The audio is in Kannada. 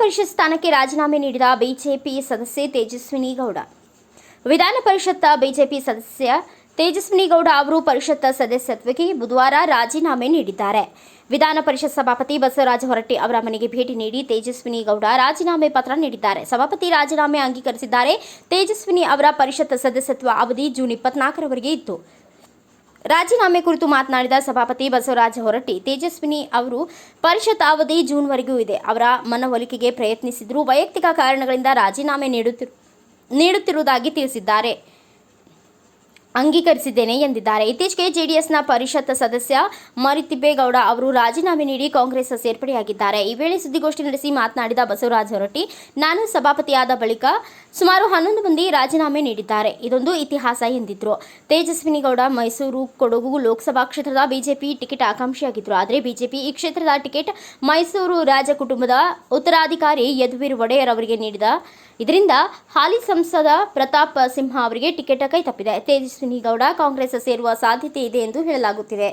ಪರಿಷತ್ ಸ್ಥಾನಕ್ಕೆ ರಾಜೀನಾಮೆ ನೀಡಿದ ಬಿಜೆಪಿ ಸದಸ್ಯೆ ತೇಜಸ್ವಿನಿ ಗೌಡ. ವಿಧಾನ ಪರಿಷತ್ ಬಿಜೆಪಿ ಸದಸ್ಯ ತೇಜಸ್ವಿನಿ ಗೌಡ ಅವರು ಪರಿಷತ್ ಸದಸ್ಯತ್ವಕ್ಕೆ ಬುಧವಾರ ರಾಜೀನಾಮೆ ನೀಡಿದ್ದಾರೆ. ವಿಧಾನ ಪರಿಷತ್ ಸಭಾಪತಿ ಬಸವರಾಜ ಹೊರಟ್ಟಿ ಅವರ ಮನೆಗೆ ಭೇಟಿ ನೀಡಿ ತೇಜಸ್ವಿನಿ ಗೌಡ ರಾಜೀನಾಮೆ ಪತ್ರ ನೀಡಿದ್ದಾರೆ. ಸಭಾಪತಿ ರಾಜೀನಾಮೆ ಅಂಗೀಕರಿಸಿದ್ದಾರೆ. ತೇಜಸ್ವಿನಿ ಅವರ ಪರಿಷತ್ ಸದಸ್ಯತ್ವ ಅವಧಿ ಜೂನ್ ಇಪ್ಪತ್ನಾಲ್ಕರವರೆಗೆ ಇತ್ತು. ರಾಜೀನಾಮೆ ಕುರಿತು ಮಾತನಾಡಿದ ಸಭಾಪತಿ ಬಸವರಾಜ ಹೊರಟ್ಟಿ, ತೇಜಸ್ವಿನಿ ಅವರು, ಪರಿಷತ್ ಅವಧಿ ಜೂನ್ವರೆಗೂ ಇದೆ. ಅವರ ಮನವೊಲಿಕೆಗೆ ಪ್ರಯತ್ನಿಸಿದರೂ ವೈಯಕ್ತಿಕ ಕಾರಣಗಳಿಂದ ರಾಜೀನಾಮೆ ನೀಡುತ್ತಿರು, ನೀಡುತ್ತಿರುವುದಾಗಿ ತಿಳಿಸಿದ್ದಾರೆ. ಅಂಗೀಕರಿಸಿದ್ದೇನೆ ಎಂದಿದ್ದಾರೆ. ಇತ್ತೀಚೆಗೆ ಜೆಡಿಎಸ್ನ ಪರಿಷತ್ ಸದಸ್ಯ ಮರಿತಿಬ್ಬೇಗೌಡ ಅವರು ರಾಜೀನಾಮೆ ನೀಡಿ ಕಾಂಗ್ರೆಸ್ ಸೇರ್ಪಡೆಯಾಗಿದ್ದಾರೆ. ಈ ವೇಳೆ ಸುದ್ದಿಗೋಷ್ಠಿ ನಡೆಸಿ ಮಾತನಾಡಿದ ಬಸವರಾಜ ಹೊರಟ್ಟಿ, ನಾನು ಸಭಾಪತಿಯಾದ ಬಳಿಕ ಸುಮಾರು ಹನ್ನೊಂದು ಮಂದಿ ರಾಜೀನಾಮೆ ನೀಡಿದ್ದಾರೆ. ಇದೊಂದು ಇತಿಹಾಸ ಎಂದಿದ್ರು. ತೇಜಸ್ವಿನಿಗೌಡ, ಮೈಸೂರು, ಕೊಡಗು ಲೋಕಸಭಾ ಕ್ಷೇತ್ರದ ಬಿಜೆಪಿ ಟಿಕೆಟ್ ಆಕಾಂಕ್ಷಿಯಾಗಿದ್ದರು ಆದರೆ ಬಿಜೆಪಿ ಈ ಕ್ಷೇತ್ರದ ಟಿಕೆಟ್ ಮೈಸೂರು ರಾಜ ಕುಟುಂಬದ ಉತ್ತರಾಧಿಕಾರಿ ಯದುವೀರ್ ಒಡೆಯರ್ ಅವರಿಗೆ ನೀಡಿದ ಇದರಿಂದ ಹಾಲಿ ಸಂಸದ ಪ್ರತಾಪ್ ಸಿಂಹ ಅವರಿಗೆ ಟಿಕೆಟ್ ಕೈ ತಪ್ಪಿದೆ. ತೇಜಸ್ವಿನಿ ಗೌಡ ಕಾಂಗ್ರೆಸ್ ಸೇರುವ ಸಾಧ್ಯತೆ ಇದೆ ಎಂದು ಹೇಳಲಾಗುತ್ತಿದೆ.